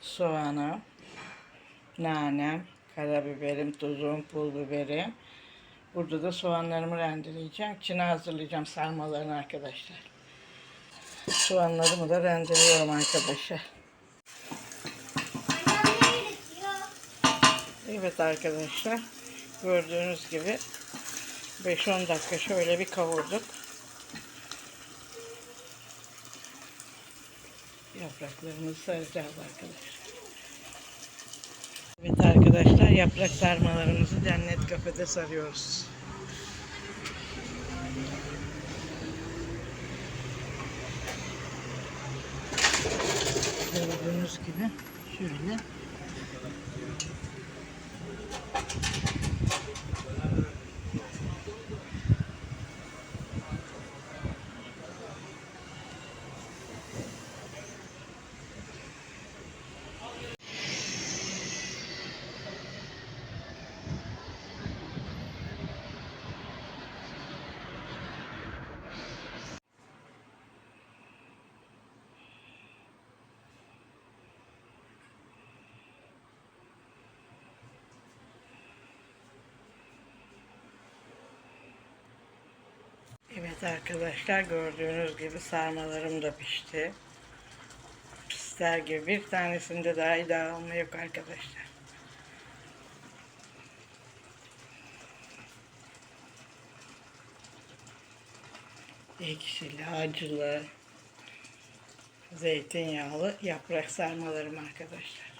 soğanım, nanem, karabiberim, tuzum, pul biberim. Burada da soğanlarımı rendeleyeceğim. İçine hazırlayacağım sarmalarını arkadaşlar. Soğanlarımı da rendeliyorum arkadaşlar. Evet arkadaşlar. Gördüğünüz gibi 5-10 dakika şöyle bir kavurduk. Yapraklarımızı saracağız arkadaşlar. Evet arkadaşlar yaprak sarmalarımızı cennet kafede sarıyoruz. Gördüğünüz gibi şöyle Evet arkadaşlar gördüğünüz gibi sarmalarım da pişti. Pisler gibi bir tanesinde daha dağılma yok arkadaşlar. Ekşili, acılı, zeytinyağlı yaprak sarmalarım arkadaşlar.